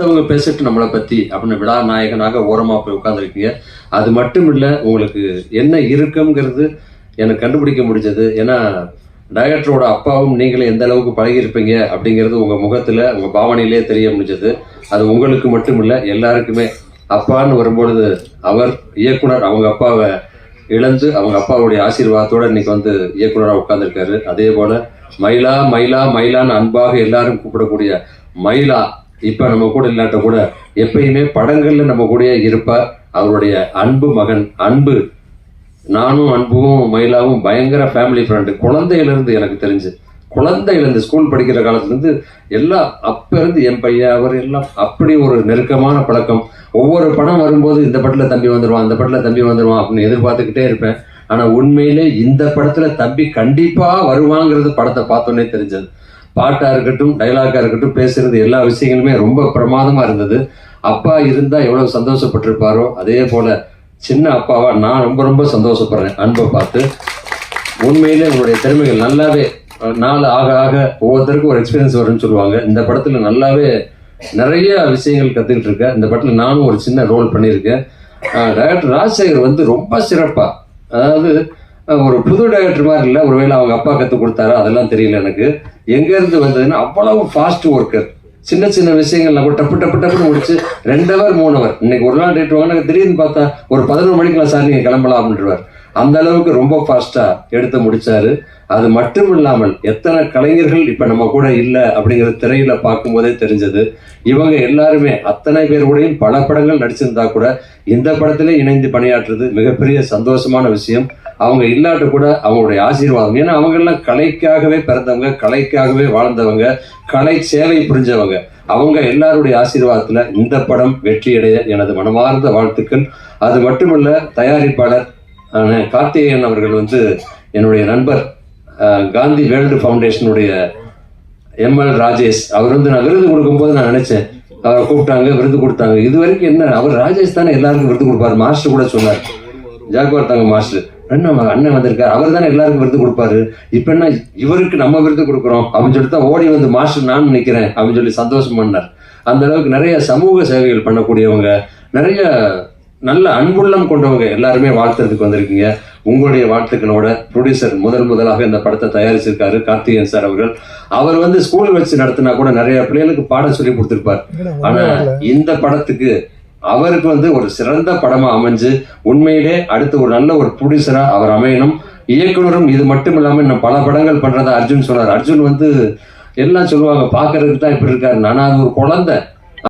மற்றவங்க பேசிட்டு நம்மளை பத்தி அப்படின்னு விழா நாயகனாக ஓரமா போய் உட்காந்துருக்கீங்க அது மட்டும் இல்ல உங்களுக்கு என்ன இருக்குங்கிறது எனக்கு கண்டுபிடிக்க முடிஞ்சது. ஏன்னா டைரக்டரோட அப்பாவும் நீங்களும் எந்த அளவுக்கு பழகியிருப்பீங்க அப்படிங்கிறது உங்க முகத்துல உங்க பாவனையிலே தெரிய முடிஞ்சது. அது உங்களுக்கு மட்டும் இல்ல எல்லாருக்குமே. அப்பான்னு வரும்பொழுது அவர் இயக்குனர் அவங்க அப்பாவை இழந்து அவங்க அப்பாவுடைய ஆசீர்வாதத்தோட இன்னைக்கு வந்து இயக்குனராக உட்காந்துருக்காரு அதே போல மயிலா மயிலா மயிலான்னு அன்பாக எல்லாரும் கூப்பிடக்கூடிய மயிலா இப்போ நம்ம கூட இல்லாட்ட கூட எப்பயுமே படங்களில் நம்ம கூடயே இருப்பார் அவருடைய அன்பு மகன் அன்பு. நானும் அன்பும் மயிலாவும் பயங்கர ஃபேமிலி ஃப்ரெண்டு குழந்தையிலேருந்து எனக்கு தெரிஞ்சு. குழந்தையிலேருந்து ஸ்கூல் படிக்கிற காலத்துலேருந்து எல்லாம் அப்போருந்து என் பையன் அவர் எல்லாம் அப்படி ஒரு நெருக்கமான பழக்கம். ஒவ்வொரு படம் வரும்போது இந்த படத்தில் தம்பி வந்துடுவான் இந்த படத்தில் தம்பி வந்துடுவான் அப்படின்னு எதிர்பார்த்துக்கிட்டே இருப்பேன். ஆனால் உண்மையிலே இந்த படத்தில் தம்பி கண்டிப்பாக வருவாங்கிறது படத்தை பார்த்தோன்னே தெரிஞ்சது. பாட்டாக இருக்கட்டும் டைலாக்காக இருக்கட்டும் பேசுகிறது எல்லா விஷயங்களுமே ரொம்ப பிரமாதமாக இருந்தது. அப்பா இருந்தால் எவ்வளோ சந்தோஷப்பட்டிருப்பாரோ அதே போல் சின்ன அப்பாவாக நான் ரொம்ப ரொம்ப சந்தோஷப்படுறேன் அன்பை பார்த்து. உண்மையிலே உங்களுடைய திறமைகள் நல்லாவே நாள் ஆக ஆக ஒவ்வொருத்தருக்கும் ஒரு எக்ஸ்பீரியன்ஸ் வரும்னு சொல்லுவாங்க. இந்த படத்தில் நல்லாவே நிறைய விஷயங்கள் கற்றுக்கிட்டு இருக்கேன் இந்த படத்தில் நானும் ஒரு சின்ன ரோல் பண்ணியிருக்கேன். டேரக்டர் ராஜசேகர் வந்து ரொம்ப சிறப்பாக அதாவது ஒரு புது டைரக்டர் மாதிரி இல்லை. ஒருவேளை அவங்க அப்பா கற்றுக் கொடுத்தாரு? அதெல்லாம் தெரியல எனக்கு. எங்கேருந்து வந்ததுன்னா அவ்வளவு ஃபாஸ்ட் ஒர்க்கர் சின்ன சின்ன விஷயங்கள்லாம் கூட டப்பு டப்பு டப்புன்னு முடிச்சு ரெண்டு அவர் மூணு ஹவர் இன்னைக்கு ஒரு நாள் டேட் வாங்க திடீர்னு பார்த்தா ஒரு பதினொரு மணிக்கெல்லாம் சார் நீங்கள் கிளம்பலாம் அப்படின்றவர் அந்த அளவுக்கு ரொம்ப ஃபாஸ்ட்டாக எடுத்து முடிச்சாரு. அது மட்டும் இல்லாமல் எத்தனை கலைஞர்கள் இப்போ நம்ம கூட இல்லை அப்படிங்கிற திரையில பார்க்கும்போதே தெரிஞ்சது. இவங்க எல்லாருமே அத்தனை பேர் கூடயும் பல படங்கள் நடிச்சிருந்தா கூட இந்த படத்திலே இணைந்து பணியாற்றுறது மிகப்பெரிய சந்தோஷமான விஷயம். அவங்க இல்லாட்ட கூட அவங்களுடைய ஆசீர்வாதம். ஏன்னா அவங்க எல்லாம் கலைக்காகவே பிறந்தவங்க கலைக்காகவே வாழ்ந்தவங்க கலை சேவை புரிஞ்சவங்க. அவங்க எல்லாருடைய ஆசீர்வாதத்துல இந்த படம் வெற்றியடைய எனது மனமார்ந்த வாழ்த்துக்கள். அது மட்டுமல்ல தயாரிப்பாளர் கார்த்திகேயன் அவர்கள் வந்து என்னுடைய நண்பர் காந்தி வேர்ல்டு ஃபவுண்டேஷனுடைய எம்எல் ராஜேஷ். அவர் வந்து நான் விருது கொடுக்கும்போது நான் நினைச்சேன். அவரை கூப்பிட்டாங்க விருது கொடுத்தாங்க. இது வரைக்கும் என்ன அவர் ராஜேஷ் தானே எல்லாருக்கும் விருது கொடுப்பாரு. மாஸ்டர் கூட சொன்னார். ஜாகுவார் தாங்க மாஸ்டர். அவன் அண்ணன் வந்திருக்காரு. அவர் தானே எல்லாருக்கும் விருது கொடுப்பாரு. இப்ப என்ன இவருக்கு நம்ம விருது கொடுக்குறோம் அப்படின்னு சொல்லிட்டு தான் ஓடி வந்து மாஸ்டர் நான் நிக்கிறேன் அப்படின்னு சொல்லி சந்தோஷம் பண்ணார். அந்த அளவுக்கு நிறைய சமூக சேவைகள் பண்ணக்கூடியவங்க நிறைய நல்ல அன்புள்ளம் கொண்டவங்க எல்லாருமே வாழ்த்துறதுக்கு வந்திருக்கீங்க. உங்களுடைய வாழ்த்துக்களோட ப்ரொடியூசர் முதல் முதலாக இந்த படத்தை தயாரிச்சிருக்காரு கார்த்திகேயன் சார் அவர்கள். அவர் வந்து ஸ்கூல் வச்சு நடத்தினா கூட நிறைய பிள்ளைகளுக்கு பாடம் சொல்லி கொடுத்திருப்பார். ஆனா இந்த படத்துக்கு அவருக்கு வந்து ஒரு சிறந்த படமாக அமைஞ்சு உண்மையிலே அடுத்து ஒரு நல்ல ஒரு ப்ரொடியூசராக அவர் அமையணும். இயக்குனரும் இது மட்டும் இல்லாமல் இன்னும் பல படங்கள் பண்ணுறதா அர்ஜுன் சொன்னார். அர்ஜுன் வந்து எல்லாம் சொல்லுவாங்க பார்க்கறதுக்கு தான் இப்படி இருக்காரு. நான் அது ஒரு குழந்தை.